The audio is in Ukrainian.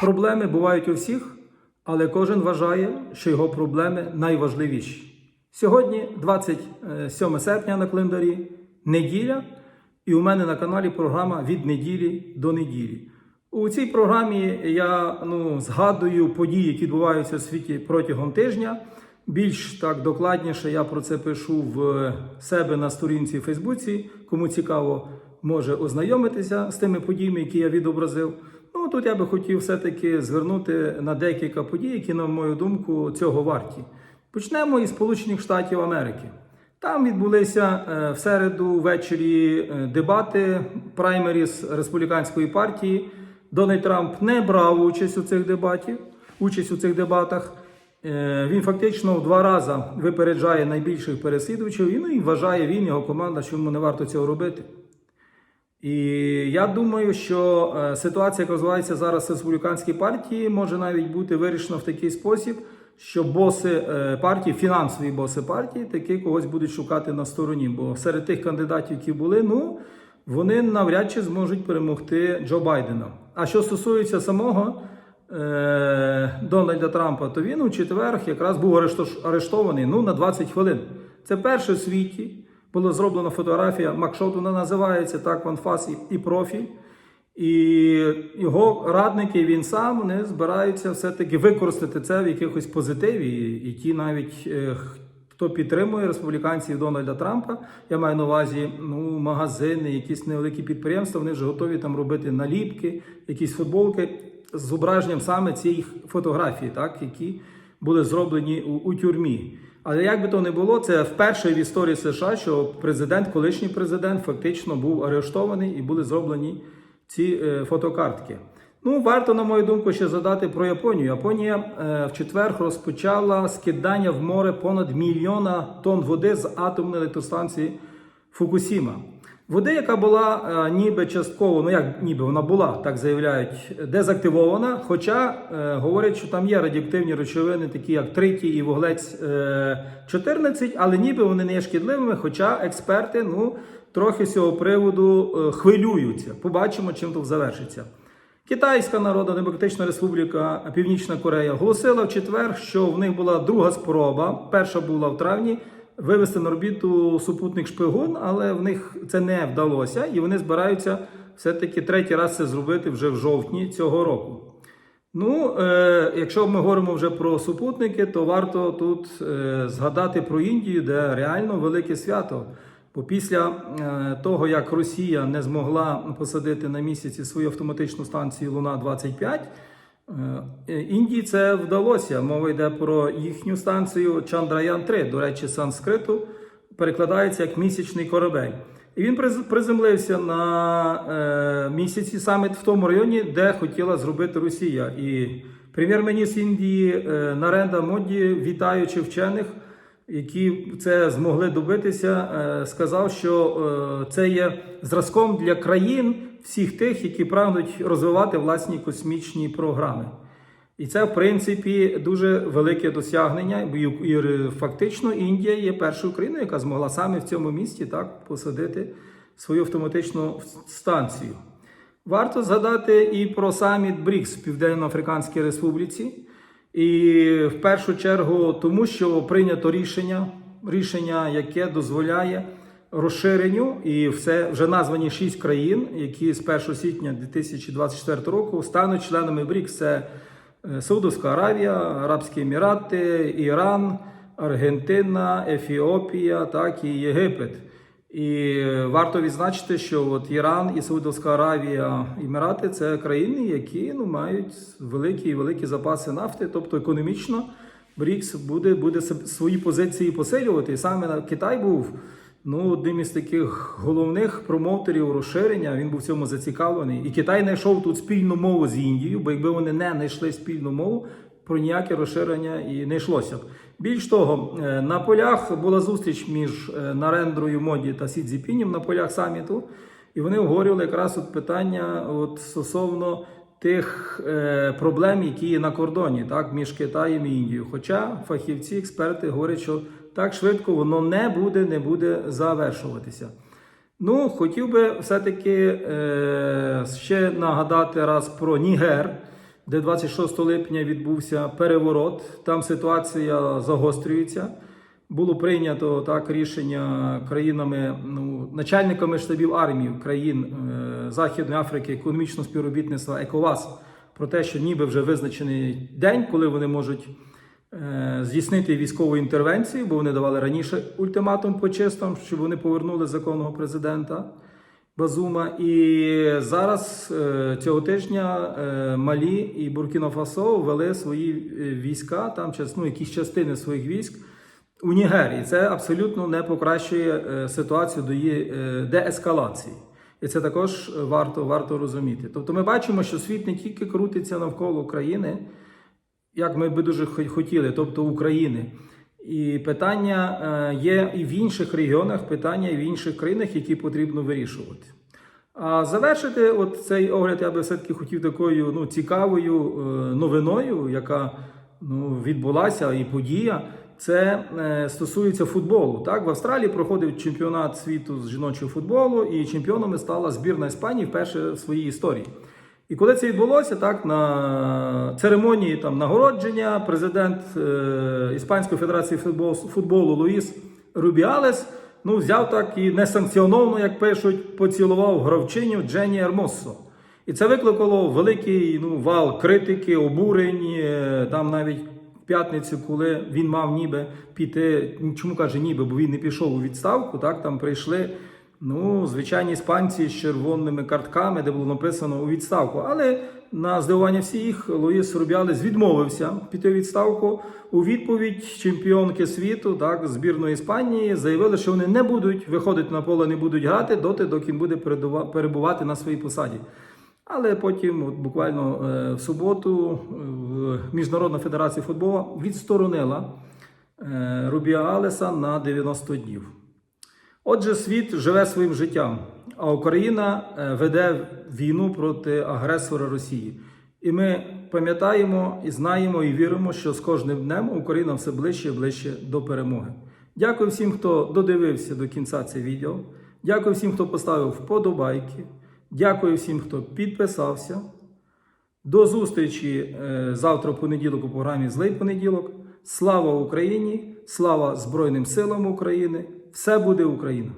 Проблеми бувають у всіх, але кожен вважає, що його проблеми найважливіші. Сьогодні, 27 серпня на календарі, неділя, і у мене на каналі програма від неділі до неділі. У цій програмі я ну, згадую події, які відбуваються у світі протягом тижня. Більш так докладніше я про це пишу в себе на сторінці в Фейсбуці. Кому цікаво, може ознайомитися з тими подіями, які я відобразив. Тут я би хотів все-таки звернути на декілька подій, які, на мою думку, цього варті. Почнемо із Сполучених Штатів Америки. Там відбулися е, в середу ввечері е, дебати праймеріс республіканської партії. Дональд Трамп не брав участь у цих дебатів, участь у цих дебатах. Е, Він фактично в два рази випереджає найбільших переслідувачів і, ну, і вважає він, його команда, що йому не варто цього робити. І я думаю, що е, ситуація, яка розвивається зараз в республіканській партії, може навіть бути вирішена в такий спосіб, що боси е, партії, фінансові боси партії, таки когось будуть шукати на стороні. Бо серед тих кандидатів, які були, ну вони навряд чи зможуть перемогти Джо Байдена. А що стосується самого е, Дональда Трампа, то він у четвер якраз був арешто- арештований ну, на 20 хвилин. Це перше в світі. Була зроблена фотографія, макшот вона називається так, ванфас і, профіль. І його радники, він сам вони збираються все-таки використати це в якихось позитиві. І ті навіть е, хто підтримує республіканців Дональда Трампа, я маю на увазі ну, магазини, якісь невеликі підприємства, вони вже готові там робити наліпки, якісь футболки з зображенням саме цієї фотографії, так, які були зроблені у, у тюрмі. Але як би то не було, це вперше в історії США, що президент, колишній президент, фактично був арештований і були зроблені ці е, фотокартки. Ну, варто, на мою думку, ще задати про Японію. Японія е, в четвер розпочала скидання в море понад мільйона тонн води з атомної електростанції Фукусіма. Води, яка була е, ніби частково, ну як ніби вона була, так заявляють, дезактивована. Хоча е, говорять, що там є радіоактивні речовини, такі як тритій і вуглець е, 14, але ніби вони не є шкідливими. Хоча експерти ну, трохи з цього приводу е, хвилюються. Побачимо, чим тут завершиться. Китайська Народна Демократична Республіка Північна Корея оголосила в четвер, що в них була друга спроба. Перша була в травні вивести на орбіту супутник шпигун, але в них це не вдалося, і вони збираються все-таки третій раз це зробити вже в жовтні цього року. Ну, е, якщо ми говоримо вже про супутники, то варто тут е, згадати про Індію, де реально велике свято. Бо після е, того, як Росія не змогла посадити на місяці свою автоматичну станцію Луна 25 е, Індії це вдалося. Мова йде про їхню станцію Чандраян 3 До речі, санскриту перекладається як місячний корабель. І він приз- приземлився на е, місяці саме в тому районі, де хотіла зробити Росія. І прем'єр-міністр Індії е, Наренда Моді, вітаючи вчених, які це змогли добитися, е, сказав, що е, це є зразком для країн всіх тих, які прагнуть розвивати власні космічні програми. І це, в принципі, дуже велике досягнення. І, фактично Індія є першою країною, яка змогла саме в цьому місті так посадити свою автоматичну станцію. Варто згадати і про саміт БРІКС в Південно-Африканській Республіці. І в першу чергу тому, що прийнято рішення, рішення, яке дозволяє розширенню, і все вже названі шість країн, які з 1 січня 2024 року стануть членами БРІКС. Це е, Саудовська Аравія, Арабські Емірати, Іран, Аргентина, Ефіопія, так і Єгипет. І е, варто відзначити, що от Іран і Саудовська Аравія, Емірати це країни, які ну, мають великі і великі запаси нафти, тобто економічно БРІКС буде, буде свої позиції посилювати. І саме Китай був ну, одним із таких головних промоутерів розширення. Він був в цьому зацікавлений. І Китай знайшов тут спільну мову з Індією, бо якби вони не знайшли спільну мову, про ніяке розширення і не йшлося. б. Більш того, е, на полях була зустріч між е, Нарендрою Моді та Сі Цзіпінем на полях саміту, і вони обговорювали якраз от питання от стосовно тих е, проблем, які є на кордоні, так, між Китаєм і Індією. Хоча фахівці, експерти говорять, що так швидко воно не буде, не буде завершуватися. Ну, хотів би все-таки е, ще нагадати раз про Нігер. де 26 липня відбувся переворот. Там ситуація загострюється. Було прийнято так рішення країнами, ну, начальниками штабів армії країн е, Західної Африки, економічного співробітництва ЕКОВАС про те, що ніби вже визначений день, коли вони можуть здійснити військову інтервенцію, бо вони давали раніше ультиматум по чистам, щоб вони повернули законного президента Базума. І зараз е, цього тижня е, Малі і Буркіна Фасо ввели свої е, війська, там ну, якісь частини своїх військ у Нігерії. Це абсолютно не покращує е, ситуацію до її е, деескалації. І це також варто, варто розуміти. Тобто ми бачимо, що світ не тільки крутиться навколо України, як ми би дуже хо- хотіли, тобто України. І питання е, є і в інших регіонах, питання і в інших країнах, які потрібно вирішувати. А завершити от цей огляд я би все-таки хотів такою ну, цікавою е, новиною, яка ну, відбулася і подія. Це е, стосується футболу. Так, в Австралії проходив чемпіонат світу з жіночого футболу, і чемпіонами стала збірна Іспанії вперше в своїй історії. І коли це відбулося, так на церемонії там нагородження, президент е, Іспанської федерації футболу, футболу Луїс Рубіалес ну, взяв так і несанкціоновано, як пишуть, поцілував гравчиню Джені Ермоссо. І це викликало великий ну, вал критики, обурень. е, Там навіть в п'ятницю, коли він мав ніби піти, чому каже ніби, бо він не пішов у відставку, так там прийшли. Ну, звичайні іспанці з червоними картками, де було написано у відставку. Але на здивування всіх Луїс Рубіалес відмовився піти у відставку. У відповідь чемпіонки світу, так, збірної Іспанії, заявили, що вони не будуть виходити на поле, не будуть грати доти, доки він буде перебувати на своїй посаді. Але потім, от буквально е, в суботу, е, Міжнародна федерація футболу відсторонила е, Рубіалеса на 90 днів. Отже, світ живе своїм життям, а Україна е, веде війну проти агресора Росії. І ми пам'ятаємо і знаємо, і віримо, що з кожним днем Україна все ближче і ближче до перемоги. Дякую всім, хто додивився до кінця це відео. Дякую всім, хто поставив вподобайки. Дякую всім, хто підписався. До зустрічі е, завтра в понеділок у програмі Злий понеділок. Слава Україні! Слава Збройним силам України! Все буде Україна!